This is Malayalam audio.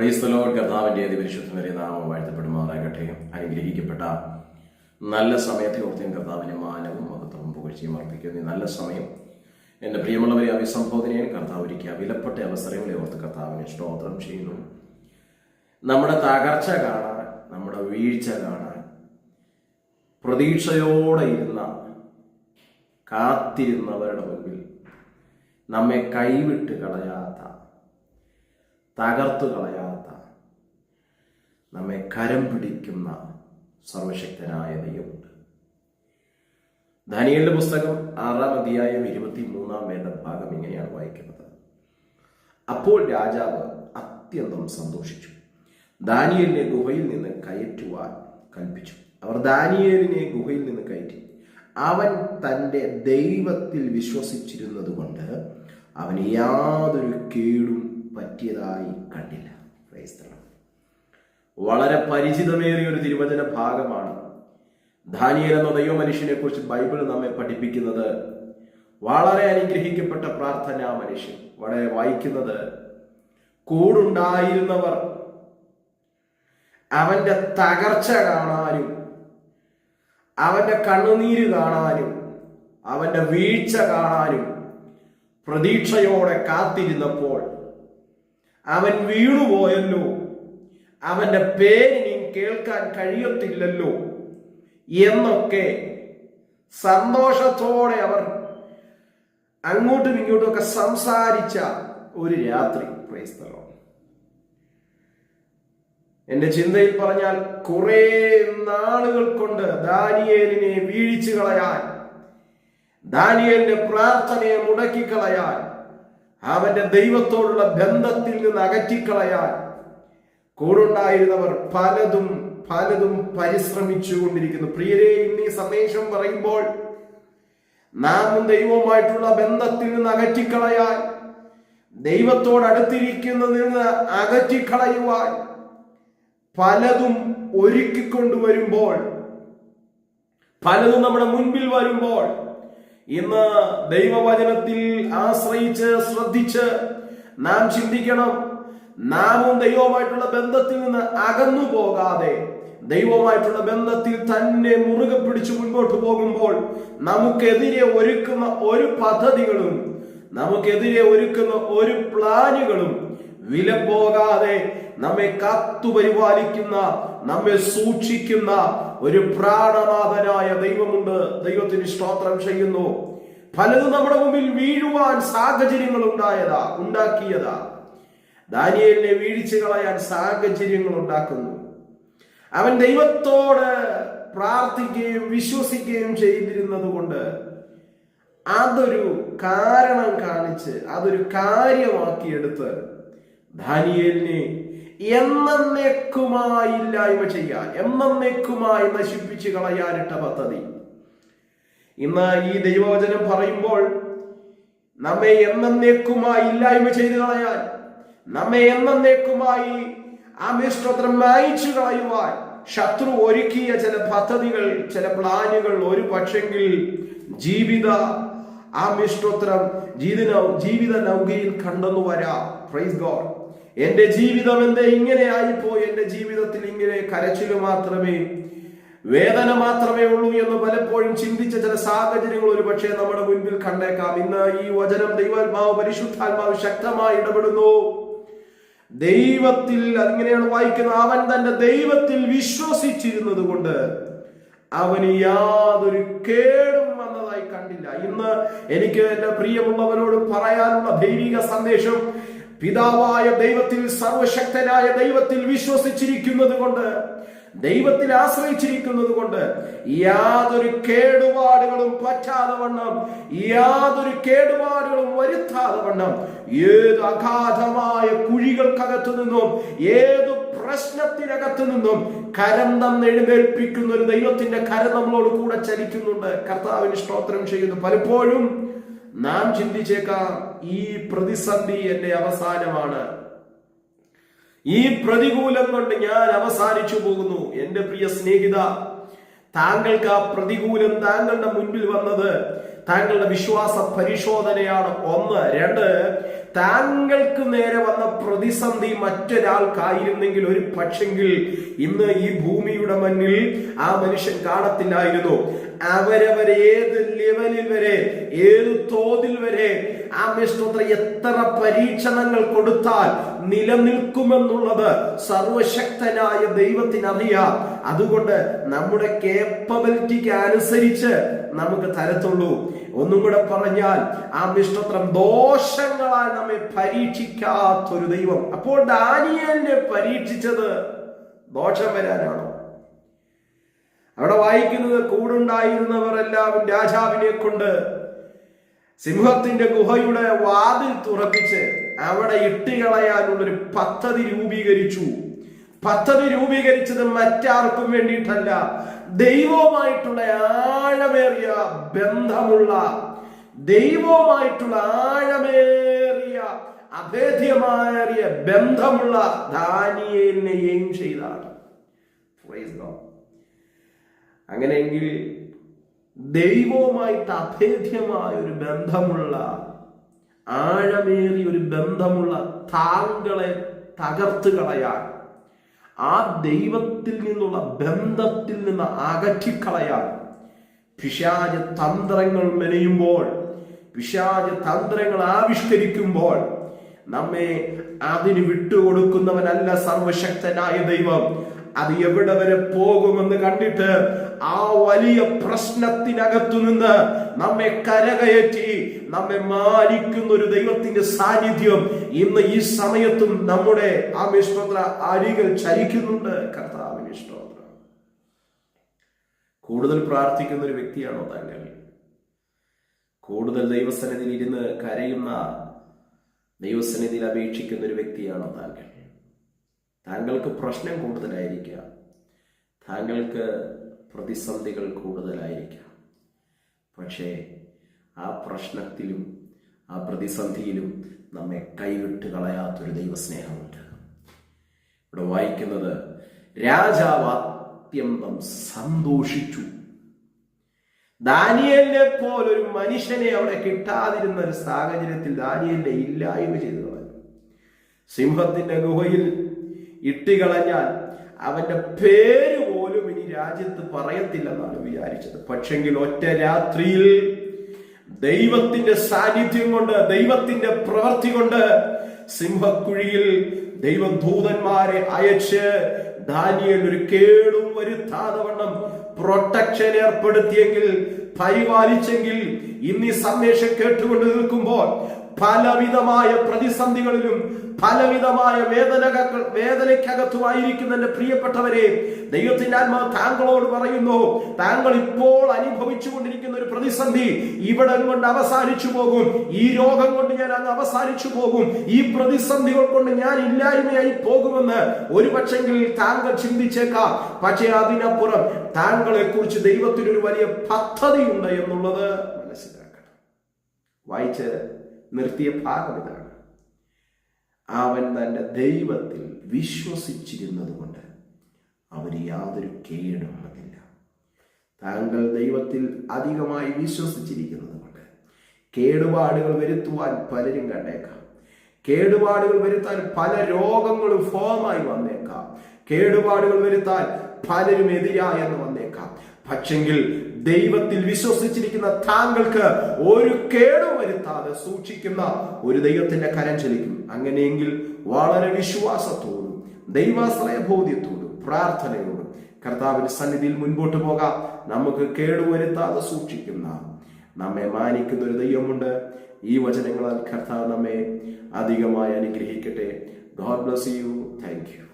പ്രൈസ്തലോ കർത്താവിന്റെ അതിപരിശുദ്ധമരെ നാമം വാഴ്ത്തപ്പെടുമാറാകട്ടെ. അനുഗ്രഹിക്കപ്പെട്ട നല്ല സമയത്തെ ഓർത്തിയും കർത്താവിന്റെ മാനവും മഹത്വവും പുകഴ്ചയും അർപ്പിക്കുന്നു നല്ല സമയം. എന്റെ പ്രിയമുള്ളവരെ അഭിസംബോധനയും കർത്താവ് ഒരുക്കിയ വിലപ്പെട്ട അവസരങ്ങളെ ഓർത്ത് കർത്താവിനെ സ്തോത്രം ചെയ്യുന്നു. നമ്മുടെ തകർച്ച കാണാൻ നമ്മുടെ വീഴ്ച കാണാൻ പ്രതീക്ഷയോടെ ഇരുന്ന കാത്തിരുന്നവരുടെ മുമ്പിൽ നമ്മെ കൈവിട്ട് കളയാത്ത തകർത്തു കളയാത്ത നമ്മെ കരം പിടിക്കുന്ന സർവശക്തനായ ദൈവമുണ്ട്. ദാനിയലിന്റെ പുസ്തകം ആറാം അധ്യായം ഇരുപത്തി മൂന്നാം വേണ്ട ഭാഗം ഇങ്ങനെയാണ് വായിക്കുന്നത്. അപ്പോൾ രാജാവ് അത്യന്തം സന്തോഷിച്ചു. ദാനിയലിനെ ഗുഹയിൽ നിന്ന് കയറ്റുവാൻ കൽപ്പിച്ചു. അവർ ദാനിയേലിനെ ഗുഹയിൽ നിന്ന് കയറ്റി. അവൻ തന്റെ ദൈവത്തിൽ വിശ്വസിച്ചിരുന്നത് കൊണ്ട് അവന് യാതൊരു കേടും പറ്റിയതായി കണ്ടില്ല. Lord. വളരെ പരിചിതമേറിയ ഒരു തിരുവചന ഭാഗമാണ്. ധാനിയൽ എന്ന ദൈവ മനുഷ്യനെ കുറിച്ച് ബൈബിൾ നമ്മെ പഠിപ്പിക്കുന്നത് വളരെ അനുഗ്രഹിക്കപ്പെട്ട പ്രാർത്ഥനാ മനുഷ്യൻ. വളരെ വായിക്കുന്നത് കൂടുണ്ടായിരുന്നവർ അവന്റെ തകർച്ച കാണാനും അവന്റെ കണ്ണുനീര് കാണാനും അവന്റെ വീഴ്ച കാണാനും പ്രതീക്ഷയോടെ കാത്തിരുന്നപ്പോൾ അവൻ വീണുപോയല്ലോ. അവന്റെ പേരിനി കേൾക്കാൻ കഴിയത്തില്ലല്ലോ എന്നൊക്കെ സന്തോഷത്തോടെ അവർ അങ്ങോട്ടും ഇങ്ങോട്ടും ഒക്കെ സംസാരിച്ച ഒരു രാത്രി. ക്രൈസ്തലോ എന്റെ ചിന്തയിൽ പറഞ്ഞാൽ കുറെ നാളുകൾ കൊണ്ട് ദാനിയേലിനെ വീഴിച്ചു കളയാൻ ദാനിയേലിന്റെ പ്രാർത്ഥനയെ മുടക്കിക്കളയാൻ അവന്റെ ദൈവത്തോടുള്ള ബന്ധത്തിൽ നിന്ന് അകറ്റിക്കളയാൻ കൂടുണ്ടായിരുന്നവർ പലതും പലതും പരിശ്രമിച്ചു കൊണ്ടിരിക്കുന്നു പ്രിയരെ ഇന്ന് സന്ദേശം പറയുമ്പോൾ നാമും ദൈവവുമായിട്ടുള്ള ബന്ധത്തിൽ നിന്ന് അകറ്റിക്കളയാൻ ദൈവത്തോട് അടുത്തിരിക്കുന്നതിൽ നിന്ന് അകറ്റിക്കളയുവാൻ പലതും ഒരുക്കിക്കൊണ്ടുവരുമ്പോൾ പലതും നമ്മുടെ മുൻപിൽ വരുമ്പോൾ ഇന്ന് ദൈവവചനത്തിൽ ആശ്രയിച്ച് ശ്രദ്ധിച്ച് നാം ചിന്തിക്കണം. നാമും ദൈവവുമായിട്ടുള്ള ബന്ധത്തിൽ നിന്ന് അകന്നു പോകാതെ ദൈവമായിട്ടുള്ള ബന്ധത്തിൽ തന്നെ മുറുകെ പിടിച്ച് മുൻപോട്ട് പോകുമ്പോൾ നമുക്കെതിരെ ഒരുക്കുന്ന ഒരു പദ്ധതികളും നമുക്കെതിരെ ഒരുക്കുന്ന ഒരു പ്ലാനുകളും വില പോകാതെ നമ്മെ കാത്തുപരിപാലിക്കുന്ന നമ്മെ സൂക്ഷിക്കുന്ന ഒരു പ്രാണനാഥനായ ദൈവമുണ്ട്. ദൈവത്തിന് സ്തോത്രം ചെയ്യുന്നു. പലതും നമ്മുടെ മുമ്പിൽ വീഴുവാൻ സാഹചര്യങ്ങൾ ഉണ്ടായതാ ഉണ്ടാക്കിയതാ. ദാനിയലിനെ വീഴ്ച കളയാൻ സാഹചര്യങ്ങൾ ഉണ്ടാക്കുന്നു. അവൻ ദൈവത്തോട് പ്രാർത്ഥിക്കുകയും വിശ്വസിക്കുകയും ചെയ്തിരുന്നത് കൊണ്ട് അതൊരു കാരണം കാണിച്ച് അതൊരു കാര്യമാക്കിയെടുത്ത് ദാനിയേലിനെ എന്നേക്കുമായി ഇല്ലായ്മ ചെയ്യാൻ എന്നേക്കുമായി നശിപ്പിച്ച് കളയാനിട്ട പദ്ധതി. ഇന്ന് ഈ ദൈവവചനം പറയുമ്പോൾ നമ്മെ എന്നേക്കുമായി ഇല്ലായ്മ ചെയ്തു കളയാൻ നമ്മെ എന്നേക്കുമായി ആ മിശ്രോത്രം മായിച്ചു കളയുവാൻ ശത്രു ഒരുക്കിയ ചില പദ്ധതികൾ ചില പ്ലാനുകൾ ഒരു പക്ഷെങ്കിൽ ജീവിത ആ മിഷ്ടോത്രം ജീവിത ജീവിത നൗകയിൽ കണ്ടെന്നു വരാം. പ്രൈസ് ഗോഡ് എന്റെ ജീവിതം എന്തേ ഇങ്ങനെ ആയിപ്പോയി? എന്റെ ജീവിതത്തിൽ ഇങ്ങനെ കരച്ചിൽ മാത്രമേ വേദന മാത്രമേ ഉള്ളൂ എന്ന് പലപ്പോഴും ചിന്തിച്ച ചില സാഹചര്യങ്ങൾ ഒരു പക്ഷേ നമ്മുടെ മുൻപിൽ കണ്ടേക്കാം. ഇന്ന് ഈ വചനം ദൈവാത്മാവ് പരിശുദ്ധാത്മാവ് ശക്തമായി ഇടപെടുന്നു. ദൈവത്തിൽ അതിങ്ങനെയാണ് വായിക്കുന്നത്. അവൻ തന്റെ ദൈവത്തിൽ വിശ്വസിച്ചിരുന്നത് കൊണ്ട് അവന് യാതൊരു കേടും വന്നതായി കണ്ടില്ല. ഇന്ന് എനിക്ക് എന്റെ പ്രിയമുള്ളവരോട് പറയാനുള്ള ദൈവിക സന്ദേശം പിതാവായ ദൈവത്തിൽ സർവശക്തനായ ദൈവത്തിൽ വിശ്വസിച്ചിരിക്കുന്നത് കൊണ്ട് ദൈവത്തിൽ ആശ്രയിച്ചിരിക്കുന്നത് കൊണ്ട് യാതൊരു കേടുപാടുകളും പറ്റാതെ വണ്ണം യാതൊരു കേടുപാടുകളും വരുത്താതെ വണ്ണം ഏത് അഗാധമായ കുഴികൾക്കകത്തു നിന്നും ഏത് പ്രശ്നത്തിനകത്തു നിന്നും കരം തന്ന് എഴുന്നേൽപ്പിക്കുന്ന ഒരു ദൈവത്തിന്റെ കരം നമ്മളോട് കൂടെ ചലിക്കുന്നുണ്ട്. കർത്താവിന് സ്തോത്രം ചെയ്യുന്നു. പലപ്പോഴും നാം ചിന്തിച്ചേക്കാം ഈ പ്രതിസന്ധി എന്റെ അവസാനമാണ്. ഈ പ്രതികൂലം കൊണ്ട് ഞാൻ അവസാനിച്ചു പോകുന്നു. എന്റെ പ്രിയ സ്നേഹിത താങ്കൾക്ക് ആ പ്രതികൂലം താങ്കളുടെ മുൻപിൽ വന്നത് താങ്കളുടെ വിശ്വാസ പരിശോധനയാണ്. ഒന്ന്. രണ്ട്. താങ്കൾക്ക് നേരെ വന്ന പ്രതിസന്ധി മറ്റൊരാൾക്കായിരുന്നെങ്കിൽ ഒരു പക്ഷെങ്കിൽ ഇന്ന് ഈ ഭൂമിയുടെ മണ്ണിൽ ആ മനുഷ്യൻ കാണത്തില്ലായിരുന്നു. അവരവരെ ഏത് ലെവലിൽ വരെ ഏത് തോതിൽ വരെ ആ സ്തോത്ര എത്ര പരീക്ഷണങ്ങൾ കൊടുത്താൽ നിലനിൽക്കുമെന്നുള്ളത് സർവശക്തനായ ദൈവത്തിന് അറിയാം അതുകൊണ്ട് നമ്മുടെ കേപ്പബിലിറ്റിക്ക് അനുസരിച്ച് നമുക്ക് തരത്തുള്ളൂ. ഒന്നും കൂടെ പറഞ്ഞാൽ ആ മിഷ്ടത്രം ദോഷങ്ങളാൽ നമ്മെ പരീക്ഷിക്കാത്തൊരു ദൈവം. അപ്പോൾ ദാനിയലിനെ പരീക്ഷിച്ചത് ദോഷം വരാനാണോ? അവിടെ വായിക്കുന്നത് കൂടുണ്ടായിരുന്നവർ എല്ലാവരും രാജാവിനെ കൊണ്ട് സിംഹത്തിന്റെ ഗുഹയുടെ വാതിൽ തുറപ്പിച്ച് അവിടെ ഇട്ടുകളയാനുള്ളൊരു പദ്ധതി രൂപീകരിച്ചു പദ്ധതി രൂപീകരിച്ചത് മറ്റാർക്കും വേണ്ടിയിട്ടല്ല ദൈവവുമായിട്ടുള്ള ആഴമേറിയ ബന്ധമുള്ള ദൈവവുമായിട്ടുള്ള ആഴമേറിയ അഭേദ്യമായ ബന്ധമുള്ള ദാനിയേനെയും ചെയ്താണ്. അങ്ങനെയെങ്കിൽ ദൈവവുമായിട്ട് അഭേദ്യമായ ഒരു ബന്ധമുള്ള ആഴമേറിയ ഒരു ബന്ധമുള്ള താങ്കളെ തകർത്ത് കളയാൻ ആ ദൈവത്തിൽ നിന്നുള്ള ബന്ധത്തിൽ നിന്ന് അകറ്റിക്കളയാൻ പിശാജ തന്ത്രങ്ങൾ മെനയുമ്പോൾ പിശാജ തന്ത്രങ്ങൾ ആവിഷ്കരിക്കുമ്പോൾ നമ്മെ അതിന് വിട്ടുകൊടുക്കുന്നവനല്ല സർവശക്തനായ ദൈവം. അത് എവിടെ വരെ പോകുമെന്ന് കണ്ടിട്ട് ആ വലിയ പ്രശ്നത്തിനകത്തു നിന്ന് നമ്മെ കരകയറ്റി നമ്മെ മാനിക്കുന്ന ഒരു ദൈവത്തിന്റെ സാന്നിധ്യം ഇന്ന് ഈ സമയത്തും നമ്മുടെ ആ വിശ്വത്ര അരികൾ ചലിക്കുന്നുണ്ട് കർത്താവിന് ഇഷ്ടോത്ര കൂടുതൽ പ്രാർത്ഥിക്കുന്ന ഒരു വ്യക്തിയാണോ താങ്കൾ? കൂടുതൽ ദൈവസന്നിധിയിൽ ഇരുന്ന് കരയുന്ന ദൈവസന്നിധിയിൽ അപേക്ഷിക്കുന്ന ഒരു വ്യക്തിയാണോ താങ്കൾ? താങ്കൾക്ക് പ്രശ്നം കൂടുതലായിരിക്കാം. താങ്കൾക്ക് പ്രതിസന്ധികൾ കൂടുതലായിരിക്കാം. പക്ഷേ ആ പ്രശ്നത്തിലും ആ പ്രതിസന്ധിയിലും നമ്മെ കൈവിട്ട് കളയാത്തൊരു ദൈവസ്നേഹമുണ്ട്. ഇവിടെ വായിക്കുന്നത് രാജാവ് അത്യന്തം സന്തോഷിച്ചു. ദാനിയലിനെ പോലൊരു മനുഷ്യനെ അവിടെ കിട്ടാതിരുന്ന ഒരു സാഹചര്യത്തിൽ ദാനിയലിനെ ഇല്ലായ്മ ചെയ്തു സിംഹത്തിന്റെ ഗുഹയിൽ ഇട്ടുകളഞ്ഞാൽ അവന്റെ പേര് പോലും ഇനി രാജ്യത്ത് പറയത്തില്ലെന്നാണ് വിചാരിച്ചത്. പക്ഷെങ്കിൽ ഒറ്റ രാത്രിയിൽ ദൈവത്തിന്റെ സാന്നിധ്യം കൊണ്ട് ദൈവത്തിന്റെ പ്രവൃത്തി കൊണ്ട് സിംഹക്കുഴിയിൽ ദൈവം ദൂതന്മാരെ അയച്ച് ദാനിയൽ ഒരു കേടും വരുത്താതെ വണ്ണം പ്രൊട്ടക്ഷൻ ഏർപ്പെടുത്തിയെങ്കിൽ പരിപാലിച്ചെങ്കിൽ ഇന്ന് ഈ സന്ദേശം കേട്ടുകൊണ്ട് നിൽക്കുമ്പോൾ പലവിധമായ പ്രതിസന്ധികളിലും പലവിധമായ വേദന വേദനയ്ക്കകത്തുമായിരിക്കുന്ന എന്റെ പ്രിയപ്പെട്ടവരെ ദൈവത്തിന്റെ ആത്മാവ് താങ്കളോട് പറയുന്നു താങ്കൾ ഇപ്പോൾ അനുഭവിച്ചു കൊണ്ടിരിക്കുന്ന ഒരു പ്രതിസന്ധി ഇവിടെ കൊണ്ട് അവസാനിച്ചു പോകും. ഈ രോഗം കൊണ്ട് ഞാൻ അങ്ങ് അവസാനിച്ചു പോകും. ഈ പ്രതിസന്ധികൾ കൊണ്ട് ഞാൻ ഇല്ലായ്മയായി പോകുമെന്ന് ഒരു പക്ഷെങ്കിൽ താങ്കൾ ചിന്തിച്ചേക്കാം. പക്ഷേ അതിനപ്പുറം താങ്കളെ കുറിച്ച് ദൈവത്തിനൊരു വലിയ പദ്ധതിയുണ്ട് എന്നുള്ളത് മനസ്സിലാക്കണം. വായിച്ച് നിർത്തിയ ഭാഗം ഇതാണ്. അവൻ തന്റെ ദൈവത്തിൽ വിശ്വസിച്ചിരുന്നത് കൊണ്ട് അവന് യാതൊരു കേടും വന്നില്ല. താങ്കൾ ദൈവത്തിൽ അധികമായി വിശ്വസിച്ചിരിക്കുന്നത് കൊണ്ട് കേടുപാടുകൾ വരുത്തുവാൻ പലരും കണ്ടേക്കാം. കേടുപാടുകൾ വരുത്താൻ പല രോഗങ്ങളും ഫോമായി വന്നേക്കാം. കേടുപാടുകൾ വരുത്താൻ പലരും എതിരായെന്ന് വന്നേക്കാം. പക്ഷെങ്കിൽ ദൈവത്തിൽ വിശ്വസിച്ചിരിക്കുന്ന താങ്കൾക്ക് ഒരു കേടും വരുത്താതെ സൂക്ഷിക്കുന്ന ഒരു ദൈവത്തിന്റെ കരം ചലിക്കും. അങ്ങനെയെങ്കിൽ വളരെ വിശ്വാസത്തോടും ദൈവാശ്രയ ബോധ്യത്തോടും പ്രാർത്ഥനയോടും കർത്താവിന്റെ സന്നിധിയിൽ മുൻപോട്ട് പോകാം. നമുക്ക് കേടുവരുത്താതെ സൂക്ഷിക്കുന്ന നമ്മെ മാനിക്കുന്ന ഒരു ദൈവമുണ്ട്. ഈ വചനങ്ങളാൽ കർത്താവ് നമ്മെ അധികമായി അനുഗ്രഹിക്കട്ടെ. God bless you thank you